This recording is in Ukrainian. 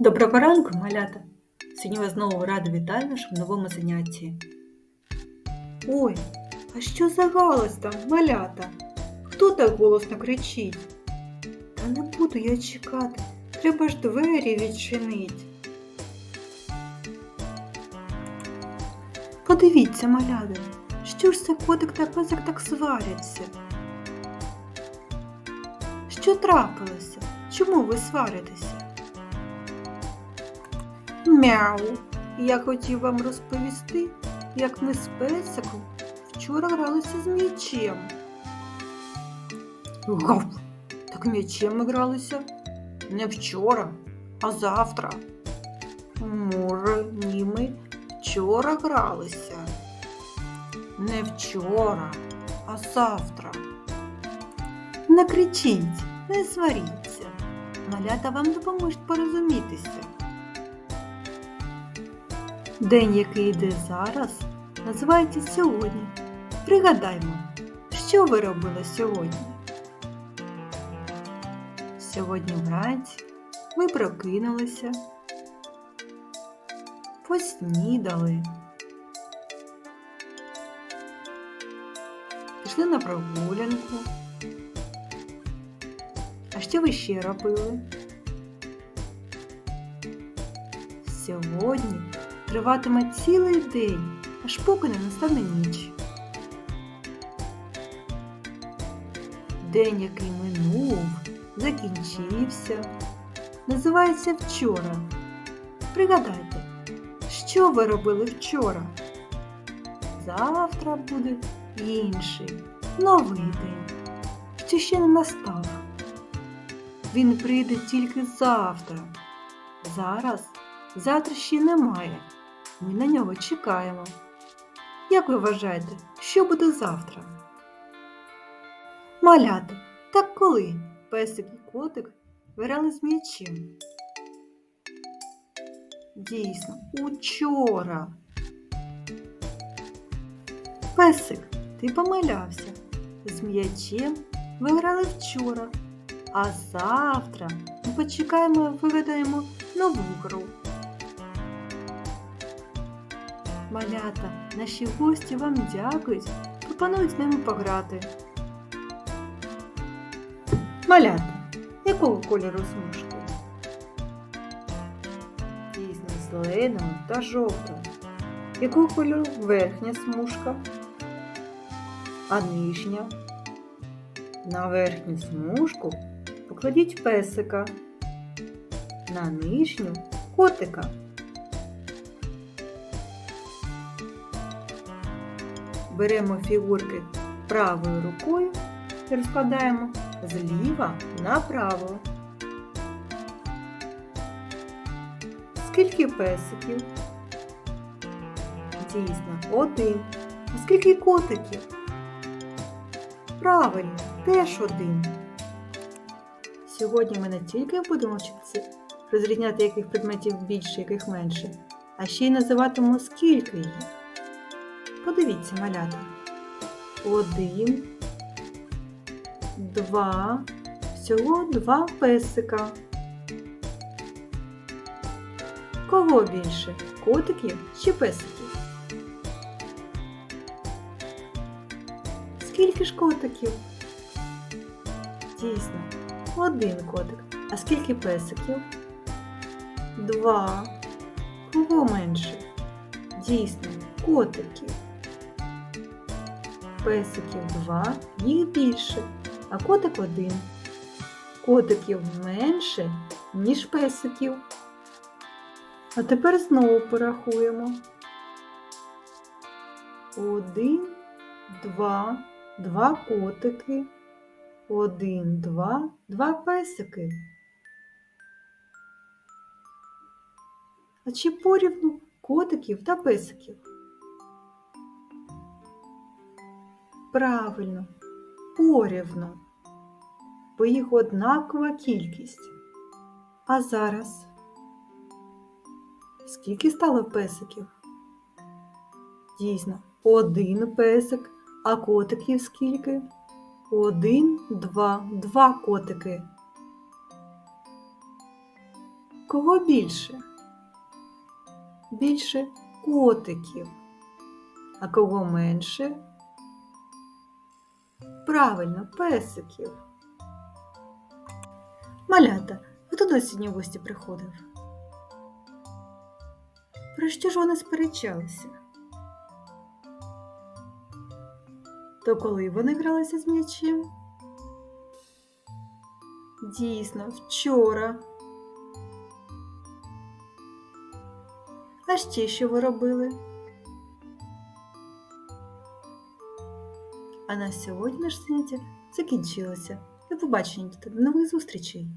Доброго ранку, малята! Сьогодні вас знову рада вітаю в нашому новому занятті. Ой, а що за галас там, малята? Хто так голосно кричить? Та не буду я чекати, треба ж двері відчинить. Подивіться, малята, що ж це котик та песик так сваряться? Що трапилося? Чому ви сваритеся? Мяу. Я хотів вам розповісти, як ми з песиком вчора гралися з м'ячем. Гав! Так м'ячем ми гралися не вчора, а завтра. Може, ні, ми вчора гралися. Не вчора, а завтра. Не кричіть, не сваріться. Малята вам допоможуть порозумітися. День, який йде зараз, називається сьогодні. Пригадаймо, що ви робили сьогодні? Сьогодні вранці ви прокинулися, поснідали, пішли на прогулянку. А що ви ще робили? Сьогодні триватиме цілий день, аж поки не настане ніч. День, який минув, закінчився, називається вчора. Пригадайте, що ви робили вчора? Завтра буде інший, новий день, що ще не настав. Він прийде тільки завтра. Зараз завтра ще немає. Ми на нього чекаємо. Як ви вважаєте, що буде завтра? Маляти, так коли песик і котик грали з м'ячем? Дійсно, учора. Песик, ти помилявся. З м'ячем ви грали вчора, а завтра ми почекаємо і вигадаємо нову гру. Малята, наші гості вам дякують, пропонують з ними пограти. Малята, якого кольору смужки? Дійсно, зеленого та жовтого. Якого кольору верхня смужка? А нижня? На верхню смужку покладіть песика, на нижню котика. Беремо фігурки правою рукою і розкладаємо зліва направо. Скільки песиків? Дійсно, один. А скільки котиків? Правильно, теж один. Сьогодні ми не тільки будемо вчитися розрізняти, яких предметів більше, яких менше, а ще й називатимемо скільки їх. Подивіться, малята. Один, два, всього два песика. Кого більше? Котиків чи песиків? Скільки ж котиків? Дійсно, один котик. А скільки песиків? Два. Кого менше? Дійсно, котиків. Песиків два, їх більше, а котик один. Котиків менше, ніж песиків. А тепер знову порахуємо. Один, два, два котики. Один, два, два песики. А чи порівну котиків та песиків? Правильно, порівну, бо їх однакова кількість. А зараз скільки стало песиків? Дійсно, один песик, а котиків скільки? Один, два, два котики. Кого більше? Більше котиків. А кого менше? Правильно, песиків. Малята, хто до сьогодні в гості приходив? Про що ж вони сперечалися? То коли вони гралися з м'ячем? Дійсно, вчора. А ще що ви робили? А на сьогодні наш заняття закінчилося. До побачення, до нових зустрічей!